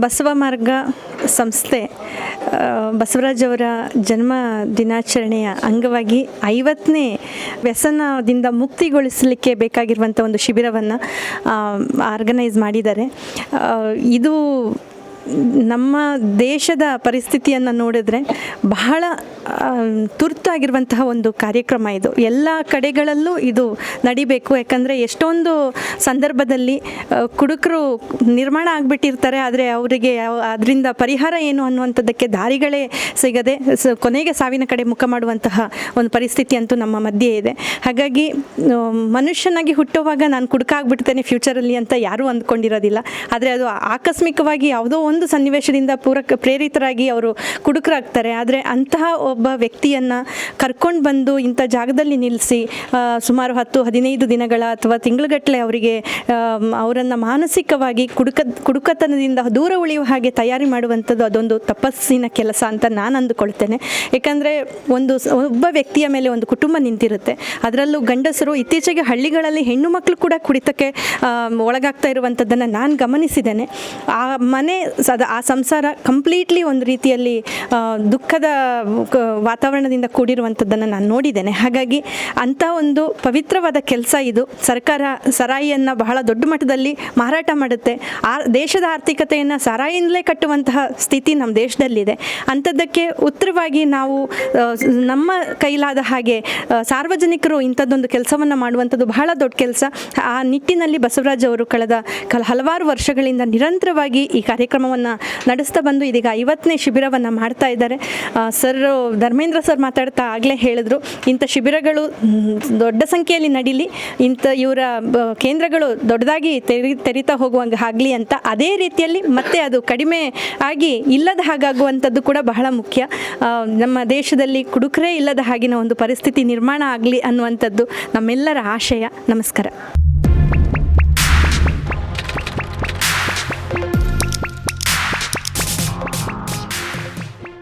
ಬಸವ ಮಾರ್ಗ ಸಂಸ್ಥೆ ಬಸವರಾಜ್ ಅವರ ಜನ್ಮ ದಿನಾಚರಣೆಯ ಅಂಗವಾಗಿ ಐವತ್ತನೇ ವ್ಯಸನದಿಂದ ಮುಕ್ತಿಗೊಳಿಸಲಿಕ್ಕೆ ಬೇಕಾಗಿರುವಂಥ ಒಂದು ಶಿಬಿರವನ್ನು ಆರ್ಗನೈಸ್ ಮಾಡಿದ್ದಾರೆ. ಇದು ನಮ್ಮ ದೇಶದ ಪರಿಸ್ಥಿತಿಯನ್ನು ನೋಡಿದ್ರೆ ಬಹಳ ತುರ್ತಾಗಿರುವಂತಹ ಒಂದು ಕಾರ್ಯಕ್ರಮ ಇದು. ಎಲ್ಲ ಕಡೆಗಳಲ್ಲೂ ಇದು ನಡಿಬೇಕು. ಯಾಕಂದರೆ ಎಷ್ಟೊಂದು ಸಂದರ್ಭದಲ್ಲಿ ಕುಡುಕರು ನಿರ್ಮಾಣ ಆಗಿಬಿಟ್ಟಿರ್ತಾರೆ, ಆದರೆ ಅವರಿಗೆ ಅದರಿಂದ ಪರಿಹಾರ ಏನು ಅನ್ನುವಂಥದ್ದಕ್ಕೆ ದಾರಿಗಳೇ ಸಿಗದೆ ಕೊನೆಗೆ ಸಾವಿನ ಕಡೆ ಮುಖ ಮಾಡುವಂತಹ ಒಂದು ಪರಿಸ್ಥಿತಿ ಅಂತೂ ನಮ್ಮ ಮಧ್ಯೆ ಇದೆ. ಹಾಗಾಗಿ ಮನುಷ್ಯನಾಗಿ ಹುಟ್ಟುವಾಗ ನಾನು ಕುಡುಕ ಆಗಿಬಿಡ್ತೇನೆ ಫ್ಯೂಚರಲ್ಲಿ ಅಂತ ಯಾರೂ ಅಂದ್ಕೊಂಡಿರೋದಿಲ್ಲ. ಆದರೆ ಅದು ಆಕಸ್ಮಿಕವಾಗಿ ಯಾವುದೋ ಸನ್ನಿವೇಶದಿಂದ ಪೂರಕ ಪ್ರೇರಿತರಾಗಿ ಅವರು ಕುಡುಕರಾಗ್ತಾರೆ. ಆದರೆ ಅಂತಹ ಒಬ್ಬ ವ್ಯಕ್ತಿಯನ್ನು ಕರ್ಕೊಂಡು ಬಂದು ಇಂಥ ಜಾಗದಲ್ಲಿ ನಿಲ್ಲಿಸಿ ಸುಮಾರು ಹತ್ತು, ಹದಿನೈದು ದಿನಗಳ ಅಥವಾ ತಿಂಗಳುಗಟ್ಟಲೆ ಅವರಿಗೆ ಅವರನ್ನು ಮಾನಸಿಕವಾಗಿ ಕುಡುಕ, ಕುಡುಕತನದಿಂದ ದೂರ ಉಳಿಯುವ ಹಾಗೆ ತಯಾರಿ ಮಾಡುವಂಥದ್ದು ಅದೊಂದು ತಪಸ್ಸಿನ ಕೆಲಸ ಅಂತ ನಾನು ಅಂದುಕೊಳ್ತೇನೆ. ಯಾಕಂದರೆ ಒಂದು ಒಬ್ಬ ವ್ಯಕ್ತಿಯ ಮೇಲೆ ಒಂದು ಕುಟುಂಬ ನಿಂತಿರುತ್ತೆ. ಅದರಲ್ಲೂ ಗಂಡಸರು ಇತ್ತೀಚೆಗೆ ಹಳ್ಳಿಗಳಲ್ಲಿ ಹೆಣ್ಣು ಮಕ್ಕಳು ಕೂಡ ಕುಡಿತಕ್ಕೆ ಒಳಗಾಗ್ತಾ ಇರುವಂಥದ್ದನ್ನು ನಾನು ಗಮನಿಸಿದ್ದೇನೆ. ಆ ಮನೆ ಸದ ಆ ಸಂಸಾರ ಕಂಪ್ಲೀಟ್ಲಿ ಒಂದು ರೀತಿಯಲ್ಲಿ ದುಃಖದ ವಾತಾವರಣದಿಂದ ಕೂಡಿರುವಂಥದ್ದನ್ನು ನಾನು ನೋಡಿದ್ದೇನೆ. ಹಾಗಾಗಿ ಅಂಥ ಒಂದು ಪವಿತ್ರವಾದ ಕೆಲಸ ಇದು. ಸರ್ಕಾರ ಸರಾಯಿಯನ್ನು ಬಹಳ ದೊಡ್ಡ ಮಟ್ಟದಲ್ಲಿ ಮಾರಾಟ ಮಾಡುತ್ತೆ. ಆ ದೇಶದ ಆರ್ಥಿಕತೆಯನ್ನು ಸರಾಯಿಂದಲೇ ಕಟ್ಟುವಂತಹ ಸ್ಥಿತಿ ನಮ್ಮ ದೇಶದಲ್ಲಿದೆ. ಅಂಥದ್ದಕ್ಕೆ ಉತ್ತರವಾಗಿ ನಾವು ನಮ್ಮ ಕೈಲಾದ ಹಾಗೆ ಸಾರ್ವಜನಿಕರು ಇಂಥದ್ದೊಂದು ಕೆಲಸವನ್ನು ಮಾಡುವಂಥದ್ದು ಬಹಳ ದೊಡ್ಡ ಕೆಲಸ. ಆ ನಿಟ್ಟಿನಲ್ಲಿ ಬಸವರಾಜ್ ಅವರು ಕಳೆದ ಹಲವಾರು ವರ್ಷಗಳಿಂದ ನಿರಂತರವಾಗಿ ಈ ಕಾರ್ಯಕ್ರಮವನ್ನು ನಡೆಸ್ತಾ ಬಂದು ಇದೀಗ ಐವತ್ತನೇ ಶಿಬಿರವನ್ನು ಮಾಡ್ತಾ ಇದ್ದಾರೆ. ಸರ್, ಧರ್ಮೇಂದ್ರ ಸರ್ ಮಾತಾಡ್ತಾ ಆಗಲೇ ಹೇಳಿದ್ರು, ಇಂಥ ಶಿಬಿರಗಳು ದೊಡ್ಡ ಸಂಖ್ಯೆಯಲ್ಲಿ ನಡೀಲಿ, ಇಂಥ ಇವರ ಕೇಂದ್ರಗಳು ದೊಡ್ಡದಾಗಿ ತೆರಿ, ತೆರಿತಾ ಹೋಗುವಂಗೆ ಆಗಲಿ ಅಂತ ಅದೇ ರೀತಿಯಲ್ಲಿ ಮತ್ತೆ ಅದು ಕಡಿಮೆ ಆಗಿ ಇಲ್ಲದ ಹಾಗಾಗುವಂಥದ್ದು ಕೂಡ ಬಹಳ ಮುಖ್ಯ. ನಮ್ಮ ದೇಶದಲ್ಲಿ ಕುಡುಕರೇ ಇಲ್ಲದ ಹಾಗಿನ ಒಂದು ಪರಿಸ್ಥಿತಿ ನಿರ್ಮಾಣ ಆಗಲಿ ಅನ್ನುವಂಥದ್ದು ನಮ್ಮೆಲ್ಲರ ಆಶಯ. ನಮಸ್ಕಾರ.